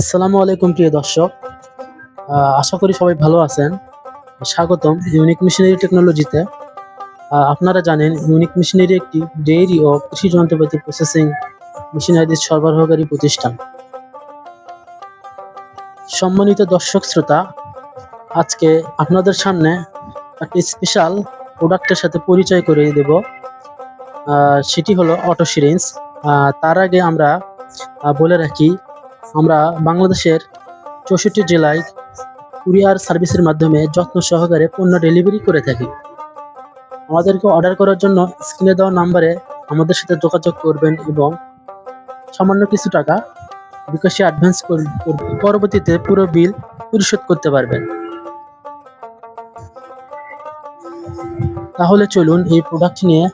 আসসালামু আলাইকুম, প্রিয় দর্শক। আশা করি সবাই ভালো আছেন। স্বাগতম ইউনিক মেশিনারি টেকনোলজিতে। আপনারা জানেন, ইউনিক মেশিনারি একটি ডেইরি ও কৃষি যন্ত্রপাতি প্রসেসিং মেশিনারিজ সরবরাহকারী প্রতিষ্ঠান। সম্মানিত দর্শক শ্রোতা, আজকে আপনাদের সামনে একটি স্পেশাল প্রোডাক্টের সাথে পরিচয় করে দেব। সেটি হলো অটো সিরিঞ্জ তার আগে আমরা বলে রাখি আমরা বাংলাদেশের চৌষট্টি জেলায় কুরিয়ার সার্ভিসের মাধ্যমে যত্ন সহকারে পণ্য ডেলিভারি করে থাকি। আমাদেরকে অর্ডার করার জন্য স্ক্রিনে দেওয়া নাম্বারে আমাদের সাথে যোগাযোগ করবেন এবং সামান্য কিছু টাকা বিকাশে অ্যাডভান্স করবেন পরবর্তীতে পুরো বিল পরিশোধ করতে পারবেন। তাহলে চলুন এই প্রোডাক্ট নিয়ে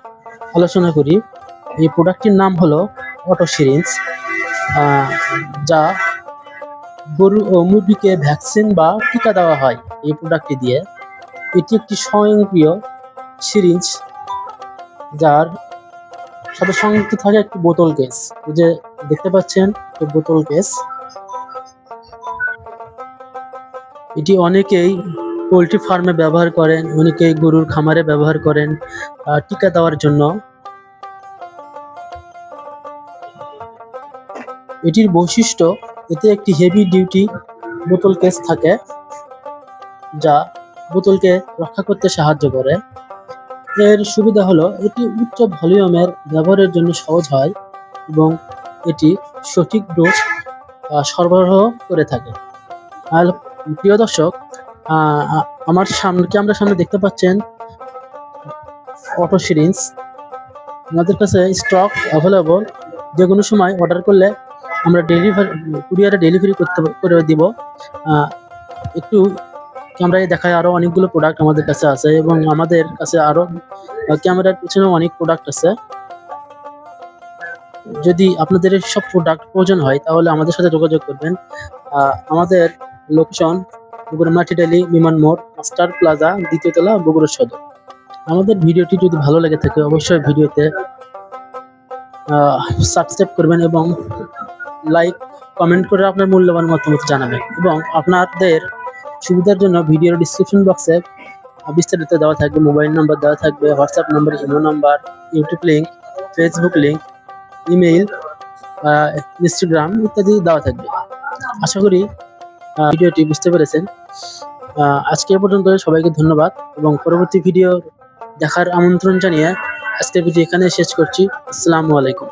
আলোচনা করি। এই প্রোডাক্টটির নাম হলো অটো সিরিঞ্জ যা গরু, ও মুরগিকে ভ্যাকসিন বা টিকা দেওয়া হয় এই প্রোডাক্টটি দিয়ে। এটি একটি স্বয়ংক্রিয় সিরিঞ্জ যার সাথে সংযুক্ত থাকে একটি বোতল কেস যে দেখতে পাচ্ছেন বোতল কেস এটি অনেকেই পোলট্রি ফার্মে ব্যবহার করেন, অনেকেই গরুর খামারে ব্যবহার করেন টিকা দেওয়ার জন্য। এটির বৈশিষ্ট্য, এতে একটি হেভি ডিউটি বোতল কেস থাকে, যা বোতলকে রক্ষা করতে সাহায্য করে। এর সুবিধা হলো, এটি উচ্চ ভলিউমের ব্যবহারের জন্য সহজ হয় এবং এটি সঠিক ডোজ সরবরাহ করে থাকে। আর প্রিয় দর্শক আমার সামনে, ক্যামেরার সামনে দেখতে পাচ্ছেন অটো সিরিঞ্জ আমাদের কাছে স্টক অ্যাভেলেবল যে কোনো সময় অর্ডার করলে আমরা ডেলিভারি কুরিয়ারে ডেলিভারি করতে, করে দিব। একটু ক্যামেরায় দেখায় আরও অনেকগুলো প্রোডাক্ট আমাদের কাছে আছে এবং আমাদের কাছে আরও ক্যামেরার পিছনেও অনেক প্রোডাক্ট আছে। যদি আপনাদের সব প্রোডাক্ট প্রয়োজন হয়, তাহলে আমাদের সাথে যোগাযোগ করবেন। আমাদের লোকেশন বগুড়া মাটিডালি বিমান মোড়, মাস্টার প্লাজা, দ্বিতীয় তলা, বগুড়া সদর। আমাদের ভিডিওটি যদি ভালো লেগে থাকে, অবশ্যই ভিডিওতে সাবস্ক্রাইব করবেন এবং লাইক কমেন্ট করে আপনার মূল্যবান মতামত জানাবেন এবং আপনাদের সুবিধার জন্য ভিডিওর ডিসক্রিপশন বক্সে বিস্তারিত দেওয়া থাকবে মোবাইল নাম্বার দেওয়া থাকবে WhatsApp number imo number YouTube link Facebook link email Instagram ইত্যাদি দেওয়া থাকবে। আশা করি ভিডিওটি বুঝতে পেরেছেন। আজকে পর্যন্ত সবাইকে ধন্যবাদ এবং পরবর্তী ভিডিও দেখার আমন্ত্রণ জানিয়ে আজকের ভিডিও এখানে শেষ করছি। আসসালামু আলাইকুম।